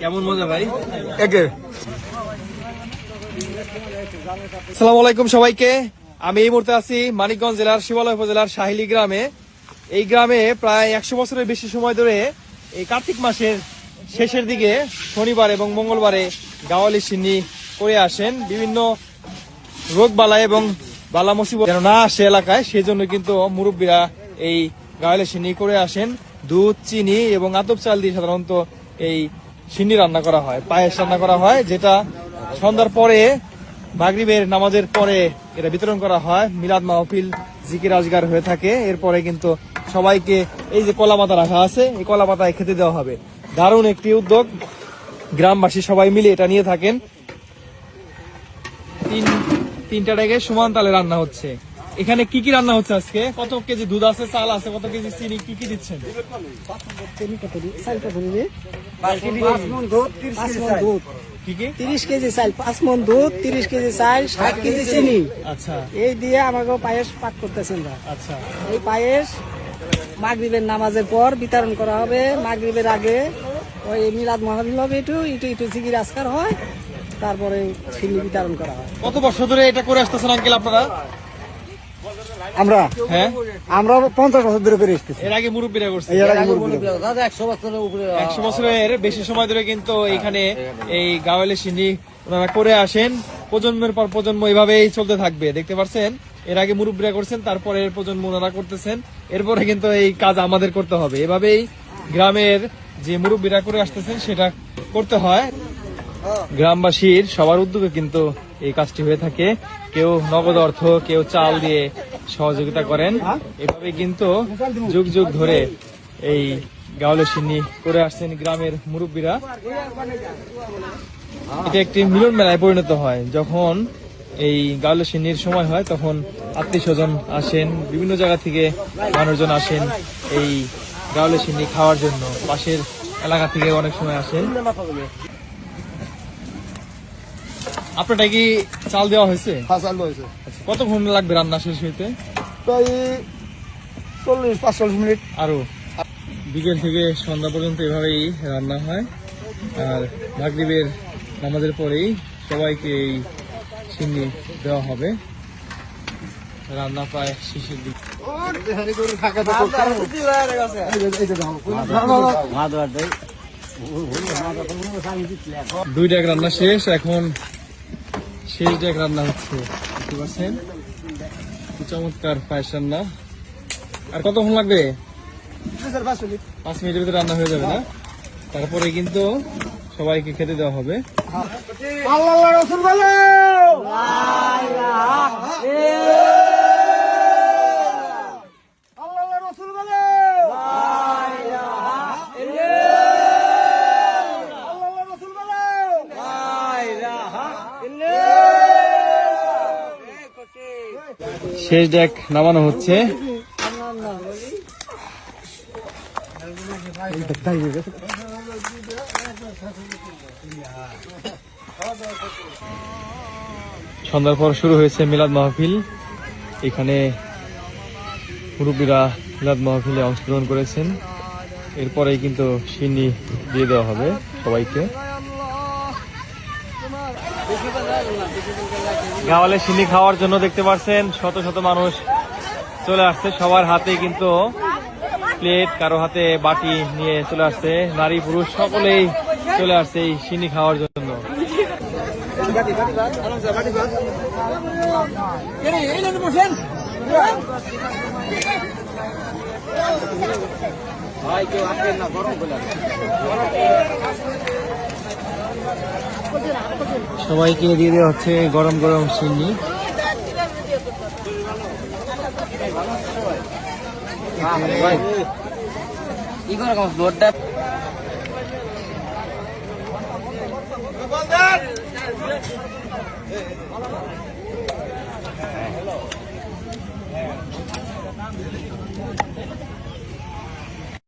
কেমন মজা ভাই? সালাম আলাইকুম সবাইকে। আমি এই মুহূর্তে আছি মানিকগঞ্জ জেলার শিবালয় উপজেলার সাহিলি গ্রামে। এই গ্রামে প্রায় একশো বছরের বেশি সময় ধরে এই কার্তিক মাসের শেষের দিকে শনিবার এবং মঙ্গলবারে গাওয়ালি সিন্নি করে আসেন। বিভিন্ন রোগ বালা এবং বালা মুসিবত যেন না আসে এলাকায়, সেজন্য কিন্তু মুরব্বীরা এই গাওয়ালি সিনি করে আসেন। দুধ, চিনি এবং আতপ চাল দিয়ে সাধারণত এই সিন্নি রান্না করা হয়, পায়েস রান্না করা হয়, যেটা সন্ধ্যার পরে, মাগরিবের নামাজের পরে এটা বিতরণ করা হয়। মিলাদ মাহফিল, জিকির আজগার হয়ে থাকে। এরপরে কিন্তু সবাইকে এই যে কলা পাতা রাখা আছে, এই কলা পাতায় খেতে দেওয়া হবে। দারুণ একটি উদ্যোগ। গ্রামবাসী সবাই মিলে এটা নিয়ে থাকেন। তিনটা ডেকে সমান তালে রান্না হচ্ছে। এখানে কি কি রান্না হচ্ছে আজকে? কত কেজি দুধ আছে, চাল আছে, কত কেজি চিনি, কি কি দিচ্ছেন? কেজি ষাট কেজি চিনি আচ্ছা। এই দিয়ে পায়েস পাক করতেছেন আচ্ছা এই পায়েস মাগরিবের নামাজের পর বিতরণ করা হবে। আগে ওই মিলাদ মহাবিল হবে একটু একটু একটু জিগির আজকার হয়। তারপরে চিনি বিতরণ করা হয়। কত বছর ধরে এটা করে আসতেছেন আঙ্কেল আপনারা? আমরা? হ্যাঁ? আমরা পঞ্চাশ বছর ধরে করে এসতেছি এর আগে মুরব্বীরা করছে। এর আগে মুরব্বি। দাদা একশো বছরের উপরে একশো বছরের বেশি সময় ধরে কিন্তু এখানে এই গাওয়ালে সিন্নি ওনারা করে আসেন। প্রজন্মের পর প্রজন্ম এইভাবেই চলতে থাকবে দেখতে পাচ্ছেন এর আগে মুরব্বীরা করছেন তারপরে এর প্রজন্ম ওনারা করতেছেন। এরপরে কিন্তু এই কাজ আমাদের করতে হবে। এভাবেই গ্রামের যে মুরব্বীরা করে আসতেছেন সেটা করতে হয়। গ্রামবাসীর সবার উদ্যোগে কিন্তু এই কাজটি হয়ে থাকে। কেউ নগদ অর্থ, কেউ চাল দিয়ে সহযোগিতা করেন। এভাবে কিন্তু যুগ যুগ ধরে এই গাওয়ালে সিন্নি করে আসছেন গ্রামের মুরব্বীরা। এটা একটি মিলন মেলায় পরিণত হয়। যখন এই গাওয়ালে সিন্নির সময় হয়, তখন আত্মীয় স্বজন আসেন, বিভিন্ন জায়গা থেকে মানুষজন আসেন এই গাওয়ালে সিন্নি খাওয়ার জন্য। পাশের এলাকা থেকে অনেক সময় আসেন। আপনারটা কি চাল দেওয়া হয়েছে? ফাঁসাল হয়েছে। আচ্ছা, কতক্ষণ লাগবে রান্না শেষ হইতে? প্রায় চল্লিশ পাঁচচল্লিশ মিনিট। আরও। বিকেল থেকে সন্ধ্যা পর্যন্ত এভাবেই রান্না হয়। আর মাগরিবের নামাজের পরেই সবাইকে এই সিন্নি দেওয়া হবে। রান্না প্রায় শেষের দিক। দুই ডেক রান্না শেষ এখন শেষ ডেক রান্না হচ্ছে বুঝতে পারছেন? চমৎকার পায়েস রান্না আর কতক্ষণ লাগবে? পাঁচ মিনিটের ভিতরে রান্না হয়ে যাবে না? তারপরে কিন্তু সবাইকে খেতে দেওয়া হবে। আল্লাহ রসুল বলো আল্লাহ রসুল বলো আল্লাহ রসুল বলো শেষ ডেক নামানো হচ্ছে। সন্ধ্যার পর শুরু হয়েছে মিলাদ মাহফিল। এখানে মুরব্বীরা মিলাদ মাহফিলে অংশগ্রহণ করেছেন। এরপরেই কিন্তু সিন্নি দিয়ে দেওয়া হবে সবাইকে। গাওয়ালে সিন্নি খাওয়ার জন্য দেখতে পাচ্ছেন শত শত মানুষ চলে আসছে। সবার হাতে কিন্তু প্লেট, কারও হাতে বাটি নিয়ে চলে আসছে। নারী পুরুষ সকলেই চলে আসছে এই সিন্নি খাওয়ার জন্য। সবাইকে দিয়ে দেওয়া হচ্ছে গরম গরম সিন্নি করে লোডটা